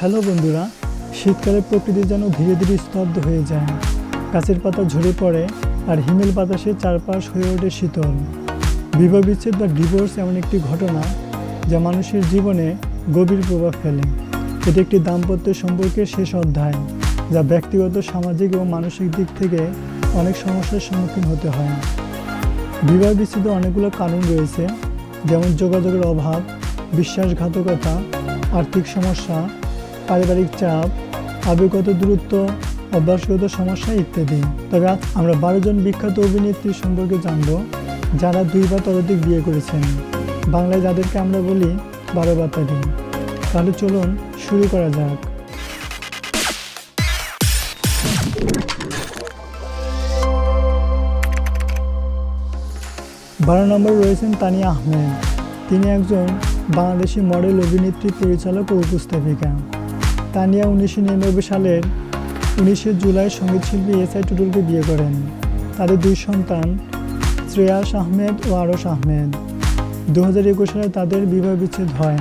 Hello বন্ধুরা শীতকালে প্রকৃতি যেন ধীরে ধীরে স্তব্ধ হয়ে যায়। গাছের পাতা ঝরে পড়ে আর হিমেল বাতাসে চারপাশ হয়ে ওঠে শীতল। বিবাহ বিচ্ছেদ বা ডিভোর্স এমন একটি ঘটনা যা মানুষের জীবনে গভীর প্রভাব ফেলে। এটি একটি দাম্পত্য সম্পর্কের শেষ অধ্যায়, যা ব্যক্তিগত, সামাজিক এবং মানসিক দিক থেকে অনেক সমস্যার সম্মুখীন হতে হয়। বিবাহ বিচ্ছেদে অনেকগুলো কারণ রয়েছে, যেমন যোগাযোগের অভাব, বিশ্বাসঘাতকতা, আর্থিক সমস্যা পারিবারিক চাপ, আবেগগত দূরত্ব, অভ্যাসগত সমস্যা ইত্যাদি। তবে আমরা বারো জন বিখ্যাত অভিনেত্রী সম্পর্কে জানব, যারা দুই বা ততোধিক বিয়ে করেছেন। বাংলায় যাদেরকে আমরা বলি, বারো বাতারি তাহলে চলুন শুরু করা যাক। বারো নম্বর রয়েছেন তানিয়া আহমেদ। তিনি একজন বাংলাদেশি মডেল, অভিনেত্রী, পরিচালক ও উপস্থাপিকা। তানিয়া উনিশশো নিরানব্বই সালের উনিশে জুলাই সঙ্গীতশিল্পী এস আই টুটুলকে বিয়ে করেন। তাদের দুই সন্তান, শ্রেয়াস আহমেদ ও আরস আহমেদ। দু হাজার একুশ সালে তাদের বিবাহ বিচ্ছেদ হয়।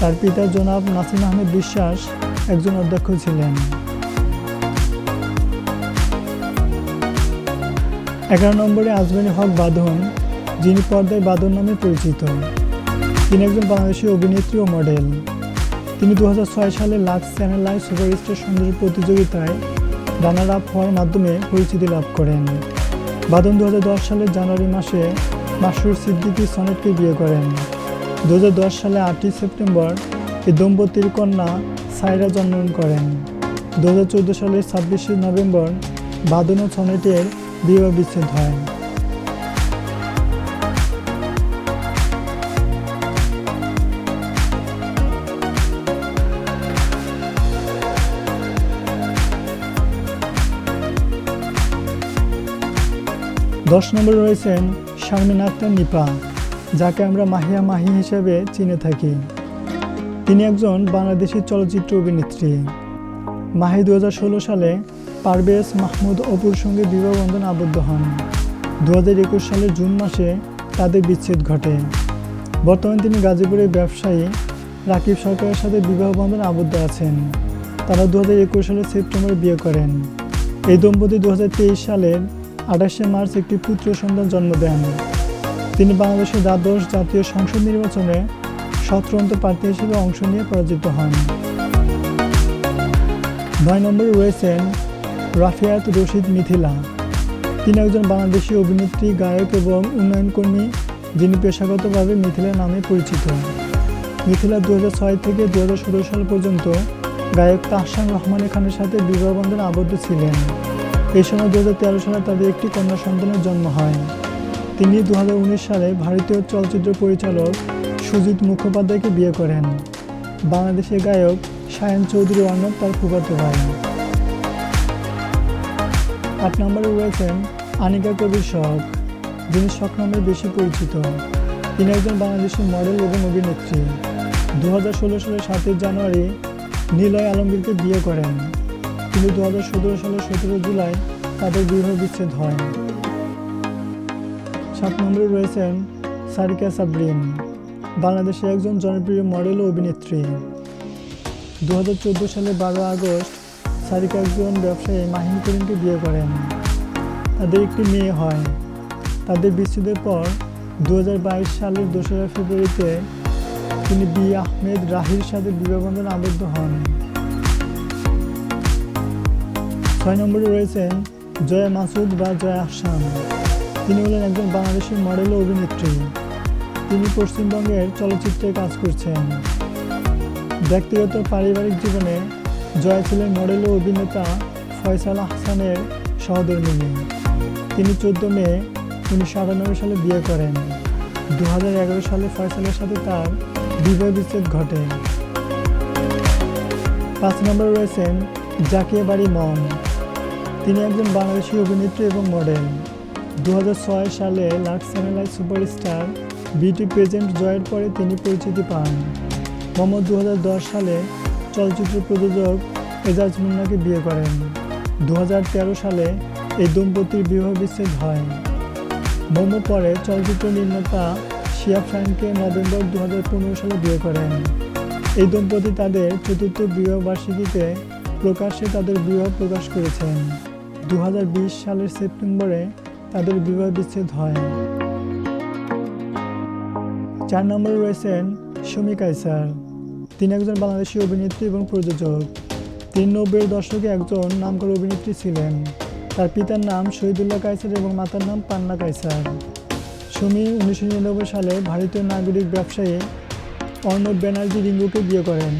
তার পিতা জনাব নাসিম আহমেদ বিশ্বাস একজন অধ্যক্ষ ছিলেন। এগারো নম্বরে আজমানি হক বাঁধন যিনি পর্দায় বাঁধন নামে পরিচিত। তিনি একজন বাংলাদেশি অভিনেত্রী ও মডেল। তিনি দু হাজার ছয় সালে লাক্স চ্যানেল লাইভ সুপারস্টার সুন্দরী প্রতিযোগিতায় রানার আপ হওয়ার মাধ্যমে পরিচিতি লাভ করেন। বাদন দু হাজার দশ সালের জানুয়ারি মাসে মাসরুর সিদ্দিকী সনেটকে বিয়ে করেন। দু হাজার দশ সালে আটই সেপ্টেম্বর এই দম্পতির কন্যা সাইরা জন্মগ্রহণ করেন। দু হাজার চোদ্দ সালের ছাব্বিশে নভেম্বর বাদন ও সনেটের বিবাহ বিচ্ছেদ হয়। দশ নম্বরে রয়েছেন শারমিন আক্তার নিপা, যাকে আমরা মাহিয়া মাহি হিসেবে চিনে থাকি। তিনি একজন বাংলাদেশি চলচ্চিত্র অভিনেত্রী। মাহি দু হাজার ষোলো সালে পারভেজ মাহমুদ অপুর সঙ্গে বিবাহবন্ধন আবদ্ধ হন। দু সালের জুন মাসে তাদের বিচ্ছেদ ঘটে। বর্তমানে তিনি গাজীপুরের ব্যবসায়ী রাকিব সরকারের সাথে বিবাহ বন্ধন আবদ্ধ আছেন। তারা দু হাজার একুশ সালের সেপ্টেম্বরে বিয়ে করেন। এই দম্পতি দু সালের আঠাশে মার্চ একটি পুত্র সন্তান জন্ম দেন। তিনি বাংলাদেশের দ্বাদশ জাতীয় সংসদ নির্বাচনে সতরন্ত প্রার্থী হিসেবে অংশ নিয়ে পরাজিত হন। নয় নম্বরে রয়েছেন রাফিয়াত রশিদ মিথিলা। তিনি একজন বাংলাদেশি অভিনেত্রী, গায়ক এবং উন্নয়ন কর্মী যিনি পেশাগতভাবে মিথিলা নামে পরিচিত। মিথিলা দু হাজার ছয় থেকে দু হাজার ষোলো সাল পর্যন্ত গায়ক তাহসান রহমান খানের সাথে বিবাহ বন্ধনে আবদ্ধ ছিলেন। এই সময় দু হাজার তেরো সালে তাদের একটি কন্যা সন্তানের জন্ম হয়। তিনি দু হাজার উনিশ সালে ভারতীয় চলচ্চিত্র পরিচালক সুজিত মুখোপাধ্যায়কে বিয়ে করেন। বাংলাদেশের গায়ক সায়ন চৌধুরী অর্ণব তার ফুফাতো ভাই। আট নম্বরে রয়েছেন আনিকা কবির শখ, যিনি শখ নামে বেশি পরিচিত। তিনি একজন বাংলাদেশি মডেল এবং অভিনেত্রী। দু হাজার ষোলো সালের সাতই জানুয়ারি নিলয় আলমগীরকে বিয়ে করেন। কিন্তু দু হাজার সতেরো সালের সতেরো জুলাই তাদের বিবাহ বিচ্ছেদ হয় সাত নম্বরে রয়েছেন সারিকা সাবরিন, বাংলাদেশের একজন জনপ্রিয় মডেল ও অভিনেত্রী। দু হাজার চোদ্দ সালে বারো আগস্ট সারিকা একজন ব্যবসায়ী মাহিন করিমকে বিয়ে করেন। তাদের একটি মেয়ে হয়। তাদের বিচ্ছেদের পর দু হাজার বাইশ সালের দোসরা ফেব্রুয়ারিতে তিনি বি আহমেদ রাহির সাথে বিবাহবন্ধন আবদ্ধ হন। ছয় নম্বরে রয়েছেন জয়া মাসুদ বা জয়া আহসান। তিনি হলেন একজন বাংলাদেশি মডেল অভিনেত্রী। তিনি পশ্চিমবঙ্গের চলচ্চিত্রে কাজ করছেন। ব্যক্তিগত পারিবারিক জীবনে জয়া ছিলেন মডেল ও অভিনেতা ফয়সাল আহসানের সহধর্মিনী তিনি চোদ্দ মে উনিশশো আটানব্বই সালে বিয়ে করেন। দু হাজার এগারো সালে ফয়সালের সাথে তার বিবাহ বিচ্ছেদ ঘটে। পাঁচ নম্বরে রয়েছেন জাকিয়া বাড়ি মম তিনি একজন বাংলাদেশি অভিনেত্রী এবং মডেল দু হাজার ছয় সালে Lux channel i superstar, beauty present জয়ের পরে তিনি পরিচিতি পান। মোহাম্মদ দু সালে চলচ্চিত্র প্রযোজক এজাজ মুন্নাকে বিয়ে করেন। দু হাজার তেরো সালে এই দম্পতির বিবাহ বিচ্ছেদ হয়। মোমো পরে চলচ্চিত্র নির্মাতা শিয়া ফ্রাঙ্ককে নভেম্বর দু হাজার পনেরো সালে বিয়ে করেন। এই দম্পতি তাদের চতুর্থ বিবাহ বার্ষিকীতে প্রকাশ্যে তাদের বিবাহ প্রকাশ করেছেন। দু হাজার বিশ সালের সেপ্টেম্বরে তাদের বিবাহ বিচ্ছেদ হয়। চার নম্বরে রয়েছেন সুমি কাইসার তিনি একজন বাংলাদেশি অভিনেত্রী এবং প্রযোজক। তিনি নব্বইয়ের দশকে একজন নামকর অভিনেত্রী ছিলেন। তার পিতার নাম শহীদুল্লাহ কাইসার এবং মাতার নাম পান্না কাইসার সুমি উনিশশো নিরানব্বই সালে ভারতীয় নাগরিক ব্যবসায়ী অর্ণব ব্যানার্জি রিঙ্গুকে বিয়ে করেন।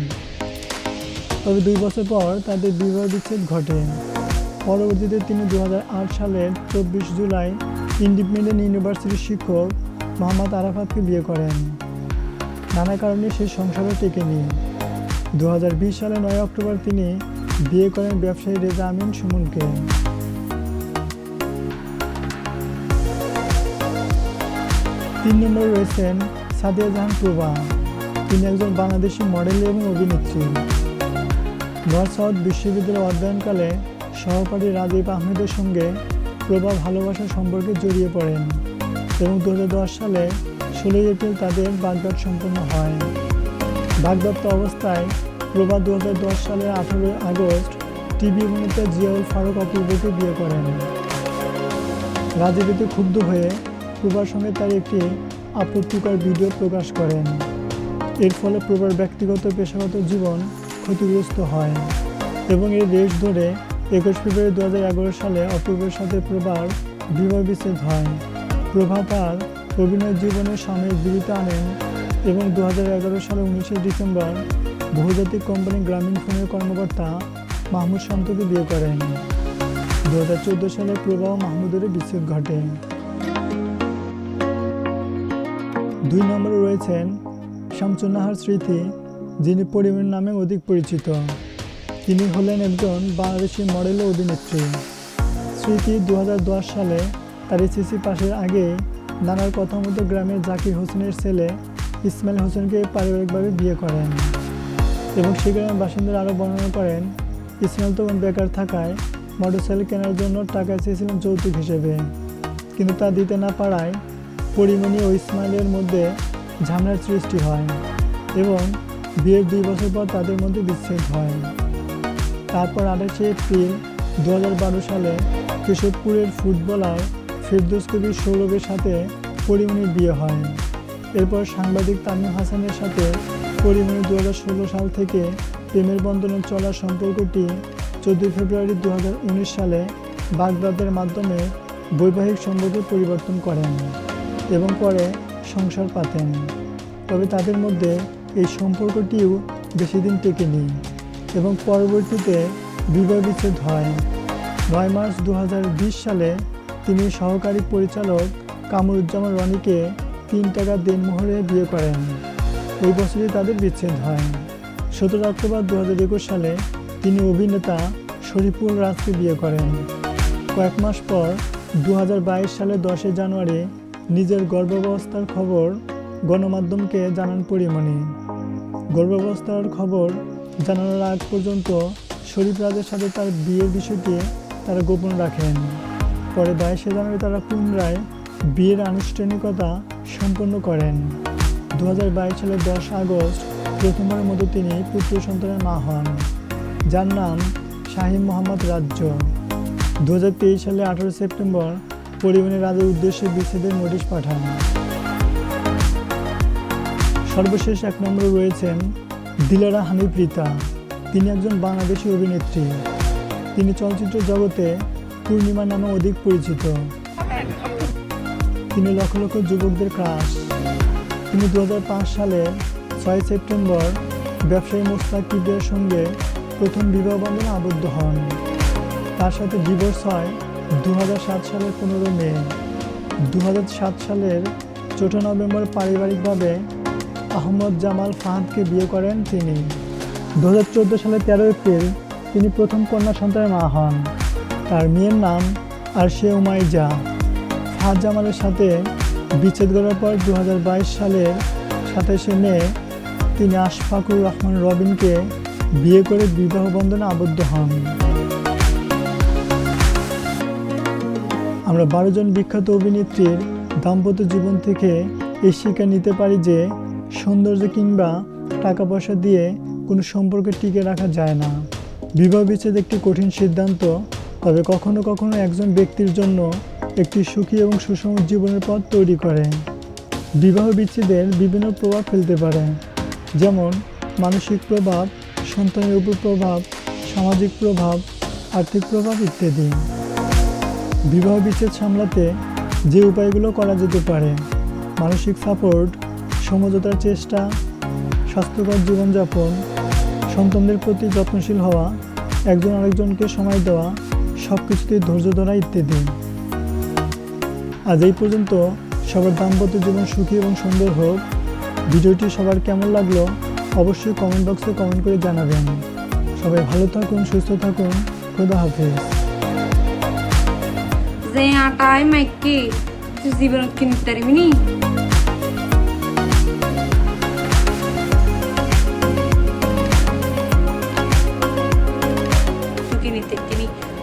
তবে দুই বছর পর তাদের বিবাহ বিচ্ছেদ ঘটে। পরবর্তীতে তিনি দু সালের চব্বিশ জুলাই ইন্ডিপেন্ডেন্ট ইউনিভার্সিটির শিক্ষক মোহাম্মদ আরাফাতকে বিয়ে করেন। নানা কারণে সেই সংসারও টেকেনি দু সালে নয় অক্টোবর তিনি বিয়ে করেন ব্যবসায়ী রেজা আমিন সুমনকে। তিন নম্বরে রয়েছেন সাদিয়া জাহান প্রভা। তিনি একজন বাংলাদেশি মডেল এবং অভিনেত্রী। নর্থ সাউথ বিশ্ববিদ্যালয়ে অধ্যয়নকালে সহপাঠী রাজীব আহমেদের সঙ্গে প্রভা ভালোবাসা সম্পর্কে জড়িয়ে পড়েন এবং দু হাজার দশ সালে ষোলোই এপ্রিল তাদের বাগদাদ সম্পন্ন হয়। বাগদাত্ত অবস্থায় প্রভা দু সালের আঠারোই আগস্ট টিভি অভিনেতা জিয়াউল ফারুক অপূর্বকে বিয়ে করেন। রাজীবতে ক্ষুব্ধ হয়ে প্রভার সঙ্গে তার একটি আপত্তিকর ভিডিও প্রকাশ করেন। এর ফলে প্রভার ব্যক্তিগত পেশাগত জীবন ক্ষতিগ্রস্ত হয় এবং এর রেশ ধরে একুশ ফেব্রুয়ারি দু হাজার এগারো সালে অপূর্বের সাথে প্রভার বিবাহ বিচ্ছেদ হয়। প্রভা তার অভিনয় জীবনের সাময়িক বিরতি আনেন এবং দু সালে উনিশে ডিসেম্বর বহুজাতিক কোম্পানি গ্রামীণ ফোনের কর্মকর্তা মাহমুদ শান্তকে বিয়ে করেন। দু হাজার চোদ্দ সালে প্রভা মাহমুদের বিচ্ছেদ ঘটে। দুই নম্বরে রয়েছেন শামসুন্নাহার স্মৃতি, যিনি পরিমণ নামে অধিক পরিচিত। তিনি হলেন একজন বাংলাদেশি মডেল অভিনেত্রী। স্মৃতি দু হাজার দশ সালে তার এসএসসি পাশের আগে নানার কথা মতো গ্রামের জাকির হোসেনের ছেলে ইসমাইল হোসেনকে পারিবারিকভাবে বিয়ে করেন এবং সেই গ্রামের বাসিন্দারা আরও বর্ণনা করেন, ইসমাইল তখন বেকার থাকায় মোটরসাইকেল কেনার জন্য টাকা চেয়েছিলেন যৌতুক হিসেবে। কিন্তু তা দিতে না পারায় পরিমণি ও ইসমাইলের মধ্যে ঝামেলার সৃষ্টি হয় এবং বিয়ের দুই বছর পর তাদের মধ্যে বিচ্ছেদ হয়। তারপর আঠাশে এপ্রিল দু বারো সালে কেশবপুরের ফুটবলার ফেরদৌস কবির সৌরভের সাথে পরিমণির বিয়ে হয়। এরপর সাংবাদিক তামিম হাসানের সাথে পরিমণি দু হাজার ষোলো সাল থেকে প্রেমের বন্ধনে চলা সম্পর্কটি চোদ্দোই ফেব্রুয়ারি দু হাজার উনিশ সালে বাগদাদের মাধ্যমে বৈবাহিক সম্পর্কে পরিবর্তন করেন এবং পরে সংসার পাতেন। তবে তাদের মধ্যে এই সম্পর্কটিও বেশি দিন টেকেনি। এবং পরবর্তীতে বিবাহ বিচ্ছেদ হয়। নয় মার্চ দু হাজার বিশ সালে তিনি সহকারী পরিচালক কামরুজ্জামান রনিকে তিন টাকা দেনমোহরে বিয়ে করেন। ওই বছরই তাদের বিচ্ছেদ হয়। সতেরো অক্টোবর দু হাজার একুশ সালে তিনি অভিনেতা শরীফুল রাজকে বিয়ে করেন। কয়েক মাস পর দু হাজার বাইশ সালে দশই জানুয়ারি নিজের গর্ভাবস্থার খবর গণমাধ্যমকে জানান পরিমণি। গর্ভাবস্থার খবর জানানোর আগ পর্যন্ত শরীফ রাজের সাথে তার বিয়ের বিষয়টি তারা গোপন রাখেন। পরে বাইশে জানুয়ারি তারা পুনরায় বিয়ের আনুষ্ঠানিকতা সম্পন্ন করেন। দু হাজার বাইশ সালের দশ আগস্ট প্রথমবারের মতো তিনি পুত্র সন্তানের মা হন, যার নাম শাহিম মোহাম্মদ রাজ্য। দু হাজার তেইশ সালে আঠারো সেপ্টেম্বর পরিবহনের রাজের উদ্দেশ্যে বিচ্ছেদের নোটিশ পাঠান। সর্বশেষ এক নম্বরে রয়েছেন দিলারা হানিফ রীতা তিনি একজন বাংলাদেশি অভিনেত্রী। তিনি চলচ্চিত্র জগতে পূর্ণিমা নামে অধিক পরিচিত। তিনি লক্ষ লক্ষ যুবকদের ক্রাশ তিনি দু হাজার পাঁচ সালে ছয় সেপ্টেম্বর ব্যবসায়ী মোস্তাক কিবরিয়ার সঙ্গে প্রথম বিবাহ বন্ধনে আবদ্ধ হন। তার সাথে ডিভোর্স হয় দু সালের পনেরো মে। দু হাজার সাত সালের চৌঠা নভেম্বর পারিবারিকভাবে আহমদ জামাল ফাহাদকে বিয়ে করেন তিনি। দুহাজার চোদ্দ সালে তেরো এপ্রিল তিনি প্রথম কন্যা সন্তানের মা হন। তার মেয়ের নাম আরশিয়া উমাইজা। ফাহাদ জামালের সাথে বিচ্ছেদ করার পর দু সালের সাতাশে মে তিনি আশফাকুর রহমান রবিনকে বিয়ে করে বিবাহ বন্ধনে আবদ্ধ হন। আমরা বারো জন বিখ্যাত অভিনেত্রীর দাম্পত্য জীবন থেকে এই শিক্ষা নিতে পারি যে সৌন্দর্য কিংবা টাকা পয়সা দিয়ে কোনো সম্পর্কে টিকে রাখা যায় না। বিবাহ বিচ্ছেদ একটি কঠিন সিদ্ধান্ত, তবে কখনো কখনো একজন ব্যক্তির জন্য একটি সুখী এবং সুষম জীবনের পথ তৈরি করে। বিবাহ বিচ্ছেদের বিভিন্ন প্রভাব ফেলতে পারে, যেমন মানসিক প্রভাব, সন্তানের উপর প্রভাব, সামাজিক প্রভাব, আর্থিক প্রভাব ইত্যাদি। বিবাহ বিচ্ছেদ সামলাতে যে উপায়গুলো করা যেতে পারে, মানসিক সাপোর্ট সমঝোতার চেষ্টা, স্বাস্থ্যকর জীবনযাপন, সন্তানদের প্রতি যত্নশীল হওয়া, একজন আরেকজনকে সময় দেওয়া সব কিছুতেই ধৈর্য ধরা ইত্যাদি। আজ এই পর্যন্ত সবার দাম্পত্য জীবন সুখী এবং সুন্দর হোক। ভিডিওটি সবার কেমন লাগল অবশ্যই কমেন্ট বক্সে কমেন্ট করে জানাবেন। সবাই ভালো থাকুন, সুস্থ থাকুন। খোদা হাফেজ। যে মাইকে জীবন কিনতে পারবি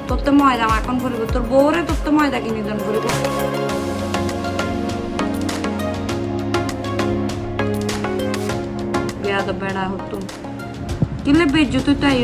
তোর তো ময়দা মাখন করিব তোর বউরে তোর তো ময়দা কিনে দান করিব বেড়া হতো। কিলে তুই তাই